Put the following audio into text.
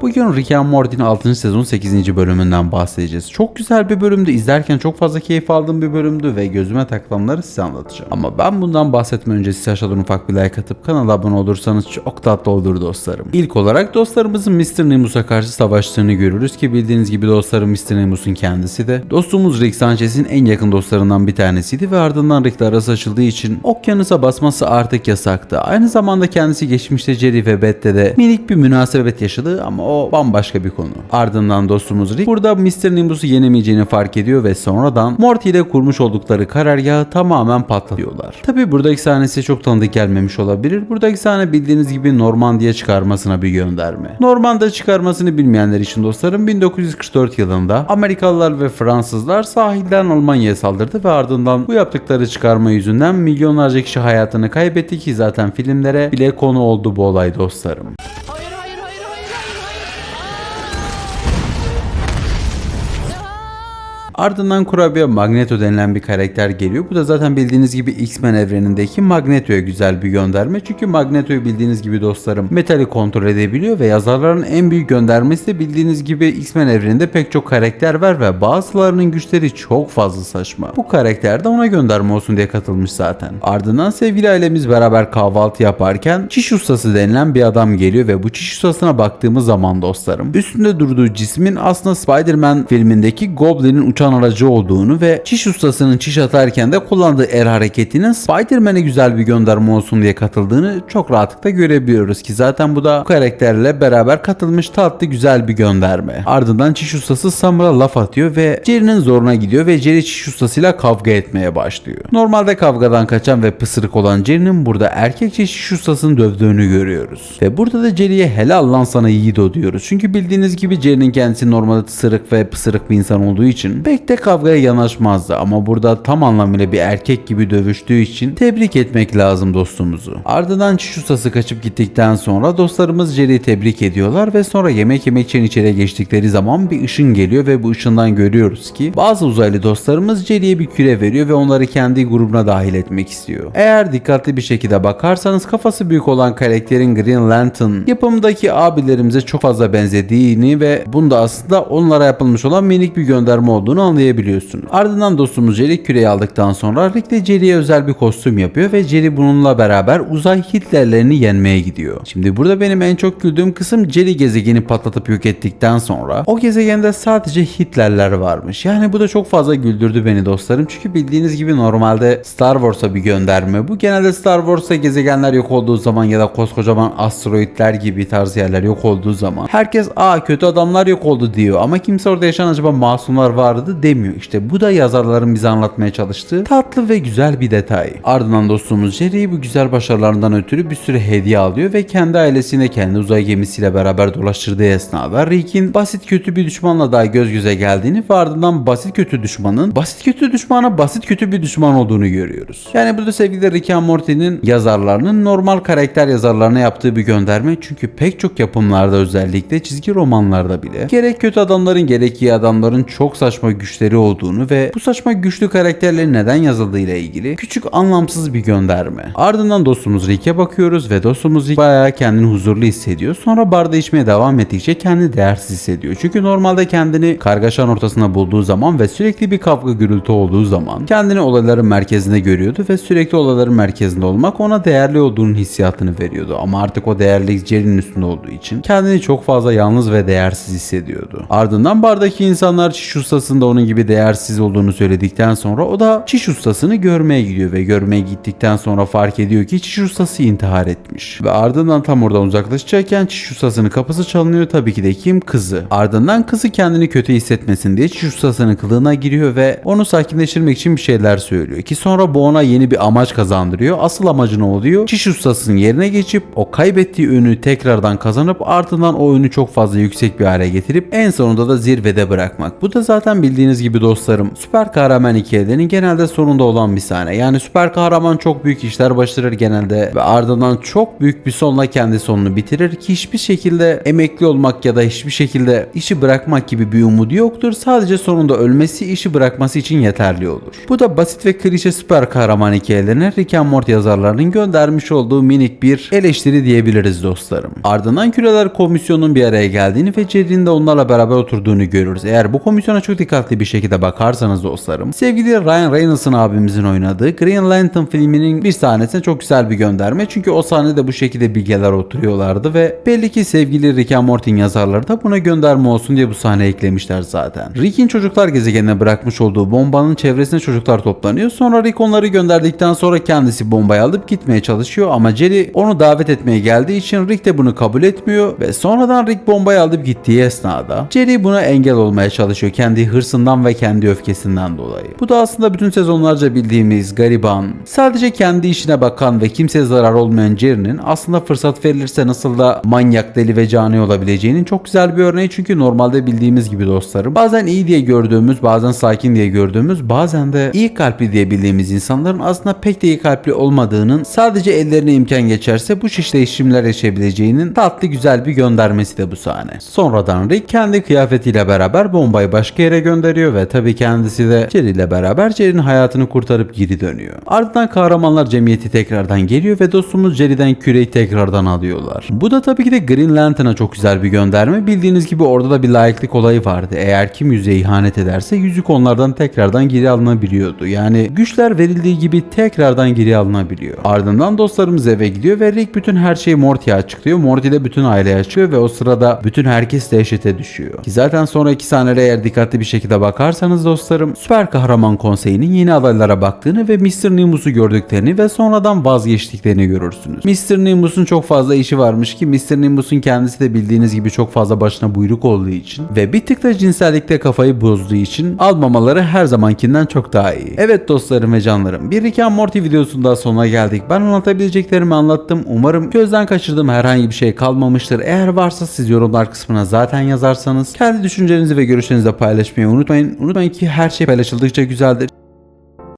Bugün Rick and Morty'nin 6. sezon 8. bölümünden bahsedeceğiz. Çok güzel bir bölümdü. İzlerken çok fazla keyif aldığım bir bölümdü ve gözüme takılanları size anlatacağım. Ama ben bundan bahsetmeden önce size aşağıdan ufak bir like atıp kanala abone olursanız çok tatlı olur dostlarım. İlk olarak dostlarımızın Mr. Nemus'a karşı savaştığını görürüz ki bildiğiniz gibi dostlarım Mr. Nemus'un kendisi de dostumuz Rick Sanchez'in en yakın dostlarından bir tanesiydi ve ardından Rick'le arası açıldığı için okyanusa basması artık yasaktı. Aynı zamanda kendisi geçmişte Jerry ve Beth'te de minik bir münasebet yaşadı ama o bambaşka bir konu. Ardından dostumuz Rick burada Mr. Nimbus'u yenemeyeceğini fark ediyor ve sonradan Morty ile kurmuş oldukları karargahı tamamen patlatıyorlar. Tabi buradaki sahnesi çok tanıdık gelmemiş olabilir. Buradaki sahne bildiğiniz gibi Normandiya çıkarmasına bir gönderme. Normanda çıkarmasını bilmeyenler için dostlarım 1944 yılında Amerikalılar ve Fransızlar sahilden Almanya'ya saldırdı ve ardından bu yaptıkları çıkarma yüzünden milyonlarca kişi hayatını kaybetti ki zaten filmlere bile konu oldu bu olay dostlarım. Ardından kurabiye Magneto denilen bir karakter geliyor. Bu da zaten bildiğiniz gibi X-Men evrenindeki Magneto'ya güzel bir gönderme. Çünkü Magneto'yu bildiğiniz gibi dostlarım metali kontrol edebiliyor ve yazarların en büyük göndermesi de bildiğiniz gibi X-Men evreninde pek çok karakter var ve bazılarının güçleri çok fazla saçma. Bu karakter de ona gönderme olsun diye katılmış zaten. Ardından sevgili ailemiz beraber kahvaltı yaparken çiş ustası denilen bir adam geliyor ve bu çiş ustasına baktığımız zaman dostlarım üstünde durduğu cismin aslında Spider-Man filmindeki Goblin'in uçan aracı olduğunu ve çiş ustasının çiş atarken de kullandığı el hareketinin Spider-Man'e güzel bir gönderme olsun diye katıldığını çok rahatlıkla görebiliyoruz ki zaten bu da bu karakterle beraber katılmış tatlı güzel bir gönderme. Ardından çiş ustası Samur'a laf atıyor ve Jerry'nin zoruna gidiyor ve Jerry çiş ustasıyla kavga etmeye başlıyor. Normalde kavgadan kaçan ve pısırık olan Jerry'nin burada erkekçe çiş ustasını dövdüğünü görüyoruz. Ve burada da Jerry'ye helal lan sana yiğido diyoruz. Çünkü bildiğiniz gibi Jerry'nin kendisi normalde sırık ve pısırık bir insan olduğu için pek de kavgaya yanaşmazdı ama burada tam anlamıyla bir erkek gibi dövüştüğü için tebrik etmek lazım dostumuzu. Ardından çiş ustası kaçıp gittikten sonra dostlarımız Jerry'i tebrik ediyorlar ve sonra yemek yemek için içeri geçtikleri zaman bir ışın geliyor ve bu ışından görüyoruz ki bazı uzaylı dostlarımız Jerry'e bir küre veriyor ve onları kendi grubuna dahil etmek istiyor. Eğer dikkatli bir şekilde bakarsanız kafası büyük olan karakterin Green Lantern yapımdaki abilerimize çok fazla benzediğini ve bunda aslında onlara yapılmış olan minik bir gönderme olduğunu anlayabiliyorsunuz. Ardından dostumuz Jerry küreyi aldıktan sonra Rick de Jerry'e özel bir kostüm yapıyor ve Jerry bununla beraber uzay Hitlerlerini yenmeye gidiyor. Şimdi burada benim en çok güldüğüm kısım Jerry gezegeni patlatıp yok ettikten sonra o gezegende sadece Hitlerler varmış. Yani bu da çok fazla güldürdü beni dostlarım. Çünkü bildiğiniz gibi normalde Star Wars'a bir gönderme. Bu genelde Star Wars'ta gezegenler yok olduğu zaman ya da koskocaman asteroitler gibi tarz yerler yok olduğu zaman herkes aa kötü adamlar yok oldu diyor ama kimse orada yaşayan acaba masumlar vardı demiyor. İşte bu da yazarların bize anlatmaya çalıştığı tatlı ve güzel bir detay. Ardından dostumuz Jerry bu güzel başarılarından ötürü bir sürü hediye alıyor ve kendi ailesine kendi uzay gemisiyle beraber dolaştırdığı esnada Rick'in basit kötü bir düşmanla daha göz göze geldiğini ve ardından basit kötü düşmanın basit kötü düşmana basit kötü bir düşman olduğunu görüyoruz. Yani burada sevgili Rick and Morty'nin yazarlarının normal karakter yazarlarına yaptığı bir gönderme çünkü pek çok yapımlarda özellikle çizgi romanlarda bile gerek kötü adamların gerek iyi adamların çok saçma güçleri olduğunu ve bu saçma güçlü karakterlerin neden yazıldığı ile ilgili küçük anlamsız bir gönderme. Ardından dostumuz Rick'e bakıyoruz ve dostumuz Rick bayağı kendini huzurlu hissediyor. Sonra barda içmeye devam ettikçe kendini değersiz hissediyor. Çünkü normalde kendini kargaşanın ortasında bulduğu zaman ve sürekli bir kavga gürültü olduğu zaman kendini olayların merkezinde görüyordu ve sürekli olayların merkezinde olmak ona değerli olduğunun hissiyatını veriyordu. Ama artık o değerlilik Jerry'nin üstünde olduğu için kendini çok fazla yalnız ve değersiz hissediyordu. Ardından bardaki insanlar çiş ustasında onun gibi değersiz olduğunu söyledikten sonra o da çiş ustasını görmeye gidiyor ve görmeye gittikten sonra fark ediyor ki çiş ustası intihar etmiş. Ve ardından tam oradan uzaklaşacakken çiş ustasının kapısı çalınıyor tabii ki de kim? Kızı. Ardından kızı kendini kötü hissetmesin diye çiş ustasının kılığına giriyor ve onu sakinleştirmek için bir şeyler söylüyor ki sonra bu ona yeni bir amaç kazandırıyor. Asıl amacı ne oluyor? Çiş ustasının yerine geçip o kaybettiği ünü tekrardan kazanıp ardından o ünü çok fazla yüksek bir hale getirip en sonunda da zirvede bırakmak. Bu da zaten bildiğiniz bildiğiniz gibi dostlarım süper kahraman hikayelerinin genelde sonunda olan bir sahne. Yani süper kahraman çok büyük işler başarır genelde ve ardından çok büyük bir sonla kendi sonunu bitirir ki hiçbir şekilde emekli olmak ya da hiçbir şekilde işi bırakmak gibi bir umudu yoktur. Sadece sonunda ölmesi işi bırakması için yeterli olur. Bu da basit ve klişe süper kahraman hikayelerine Rick and Morty yazarlarının göndermiş olduğu minik bir eleştiri diyebiliriz dostlarım. Ardından Küreler Komisyonu'nun bir araya geldiğini ve Jerry'nin de onlarla beraber oturduğunu görürüz. Eğer bu komisyona çok dikkatli bir şekilde bakarsanız dostlarım, sevgili Ryan Reynolds'ın abimizin oynadığı Green Lantern filminin bir sahnesine çok güzel bir gönderme. Çünkü o sahnede bu şekilde bilgeler oturuyorlardı ve belli ki sevgili Rick and Morty'nin yazarları da buna gönderme olsun diye bu sahne eklemişler zaten. Rick'in çocuklar gezegenine bırakmış olduğu bombanın çevresine çocuklar toplanıyor. Sonra Rick onları gönderdikten sonra kendisi bombayı alıp gitmeye çalışıyor ama Jerry onu davet etmeye geldiği için Rick de bunu kabul etmiyor ve sonradan Rick bombayı alıp gittiği esnada Jerry buna engel olmaya çalışıyor kendi hırsından ve kendi öfkesinden dolayı. Bu da aslında bütün sezonlarca bildiğimiz gariban, sadece kendi işine bakan ve kimseye zarar olmayan Jerry'nin aslında fırsat verilirse nasıl da manyak, deli ve cani olabileceğinin çok güzel bir örneği çünkü normalde bildiğimiz gibi dostlarım bazen iyi diye gördüğümüz, bazen sakin diye gördüğümüz, bazen de iyi kalpli diye bildiğimiz insanların aslında pek de iyi kalpli olmadığının sadece ellerine imkan geçerse bu şiş değişimler yaşayabileceğinin tatlı güzel bir göndermesi de bu sahne. Sonradan Rick kendi kıyafetiyle beraber bombayı başka yere gönderiyor ve tabii kendisi de Jerry ile beraber Jerry'nin hayatını kurtarıp geri dönüyor. Ardından kahramanlar cemiyeti tekrardan geliyor ve dostumuz Jerry'den küreyi tekrardan alıyorlar. Bu da tabii ki de Green Lantern'a çok güzel bir gönderme. Bildiğiniz gibi orada da bir layıklık olayı vardı. Eğer kim yüzeye ihanet ederse yüzük onlardan tekrardan geri alınabiliyordu. Yani güçler verildiği gibi tekrardan geri alınabiliyor. Ardından dostlarımız eve gidiyor ve Rick bütün her şeyi Morty'ye açıklıyor. Morty de bütün aileye açıyor ve o sırada bütün herkes dehşete düşüyor. Ki zaten sonraki sahnelere eğer dikkatli bir şekilde bakarsanız dostlarım Süper Kahraman Konseyi'nin yeni adaylara baktığını ve Mr. Nimbus'u gördüklerini ve sonradan vazgeçtiklerini görürsünüz. Mr. Nimbus'un çok fazla işi varmış ki Mr. Nimbus'un kendisi de bildiğiniz gibi çok fazla başına buyruk olduğu için ve bir tık da cinsellikte kafayı bozduğu için almamaları her zamankinden çok daha iyi. Evet dostlarım ve canlarım bir Rick and Morty videosunun sonuna geldik. Ben anlatabileceklerimi anlattım. Umarım gözden kaçırdığım herhangi bir şey kalmamıştır. Eğer varsa siz yorumlar kısmına zaten yazarsanız kendi düşüncelerinizi ve görüşlerinizi paylaşmayı unutmayın. Unutmayın ki her şey paylaşıldıkça güzeldir.